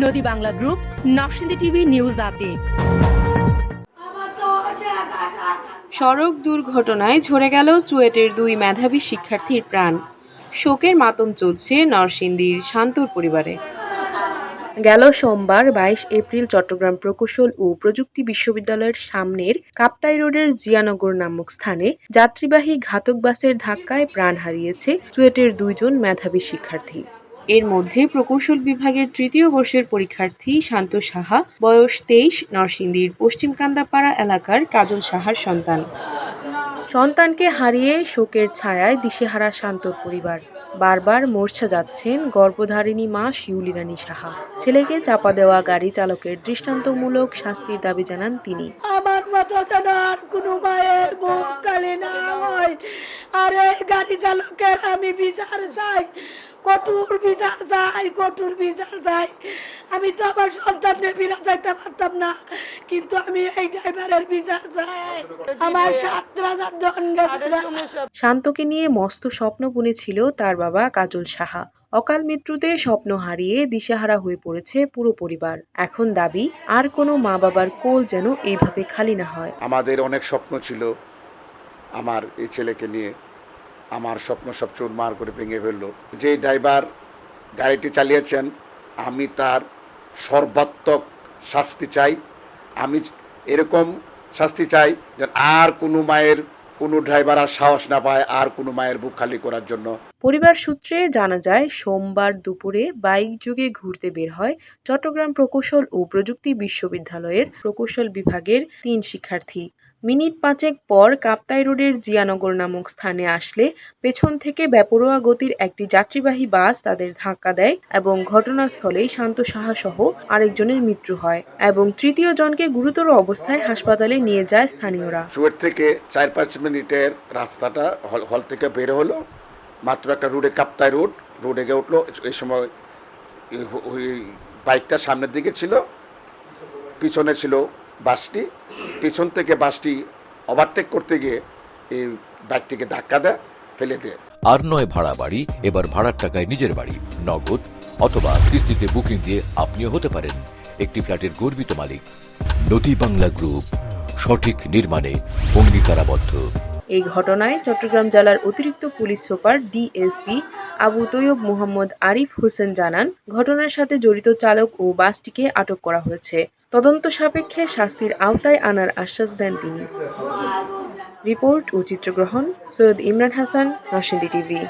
Nodi Bangla group, Narsingdi TV news update. সড়ক দুর্ঘটনায় ঝরে গেল চুয়েটের দুই মেধাবী শিক্ষার্থীর প্রাণ। শোকের মাতম চলছে নরসিংদীর শান্তর পরিবারে। গেল সোমবার বাইশ এপ্রিল চট্টগ্রাম প্রকৌশল ও প্রযুক্তি বিশ্ববিদ্যালয়ের সামনের কাপ্তাই রোডের জিয়ানগর নামক স্থানে যাত্রীবাহী ঘাতক বাসের ধাক্কায় প্রাণ হারিয়েছে চুয়েটের দুইজন মেধাবী শিক্ষার্থী। এর মধ্যে প্রকৌশল বিভাগের তৃতীয় বর্ষের পরীক্ষার্থী শান্ত সাহা, বয়স তেইশ, নরসিংদীর পশ্চিম কান্দাপাড়া এলাকার কাজল সাহার সন্তান। সন্তানকে হারিয়ে শোকের ছায়ায় দিশেহারা শান্তর পরিবার। বারবার মূর্ছা যাচ্ছেন গর্ভধারিণী মা শিউলি রানী সাহা। ছেলেকে চাপা দেওয়া গাড়ি চালকের দৃষ্টান্তমূলক শাস্তির দাবি জানান তিনি। আমার মতো কোনো মায়ের কালি না হয়। আর এই গাড়ি চালকের আমি বিচার চাই। কঠোর বিচার চাই কঠোর বিচার চাই। আমি তো আমার সন্তানকে ফিরে যাইতে পারতাম না কিন্তু আমি এই ড্রাইভারের বিচার চাই। আমার সাত দন গেছে। শান্তকে নিয়ে মস্ত স্বপ্ন বুনেছিল তার বাবা কাজল সাহা। অকাল মৃত্যুতে স্বপ্ন হারিয়ে দিশেহারা হয়ে পড়েছে পুরো পরিবার। এখন দাবি আর কোনো মা বাবার কোল যেন এইভাবে খালি না হয়। আমাদের অনেক স্বপ্ন ছিল আমার এই ছেলেকে নিয়ে আমার স্বপ্ন সব চুরমার করে ভেঙে ফেলল। যে ড্রাইভার গাড়িটি চালিয়েছেন, আমি তার সর্বাত্মক শাস্তি চাই। আমি এরকম শাস্তি চাই যেন আর কোনো মায়ের, কোনো ড্রাইভার আর সাহস না পায় আর কোনো মায়ের বুক খালি করার জন্য। পরিবার সূত্রে জানা যায়, সোমবার দুপুরে বাইক যুগে ঘুরতে বের হয় চট্টগ্রাম প্রকৌশল ও প্রযুক্তি বিশ্ববিদ্যালয়ের প্রকৌশল বিভাগের তিন শিক্ষার্থী। মিনিট পাঁচেক পর কাপ্তাই রোডের জিয়ানগর নামক স্থানে আসলে পেছন থেকে বেপরোয়া গতির একটি যাত্রীবাহী বাস তাদের ধাক্কা দেয় এবং ঘটনাস্থলেই শান্ত সাহা সহ আরেকজনের মৃত্যু হয় এবং তৃতীয় জনকে গুরুতর অবস্থায় হাসপাতালে নিয়ে যায় স্থানীয়রা। থেকে চার পাঁচ মিনিটের রাস্তাটা হল থেকে বের হলো। মাত্র একটা রোডে কাপ্তায় রোড, রোডে গিয়ে উঠল এই সময় ওই বাইকটা সামনের দিকে ছিল, পিছনে ছিল বাসটি, পিছন থেকে বাসটি ওভারটেক করতে গিয়ে এই বাইকটিকে ধাক্কা দেয়, ফেলে দেয়। আর নয় ভাড়া বাড়ি, এবার ভাড়ার টাকায় নিজের বাড়ি, নগদ অথবা কিস্তিতে বুকিং দিয়ে আপনিও হতে পারেন একটি ফ্ল্যাটের গর্বিত মালিক। নদী বাংলা গ্রুপ, সঠিক নির্মাণে অঙ্গীকারাবদ্ধ। এই ঘটনায় চট্টগ্রাম জেলার অতিরিক্ত police super DSP Abu Taiyab Mohammad Arif Hossain জানান, ঘটনার সাথে জড়িত চালক ও বাসটিকে আটক করা হয়েছে। তদন্ত সাপেক্ষে শাস্তির আওতায় আনার আশ্বাস দেন তিনি। রিপোর্ট ও চিত্রগ্রহণ সৈয়দ ইমরান হাসান নরসিংদী টিভি।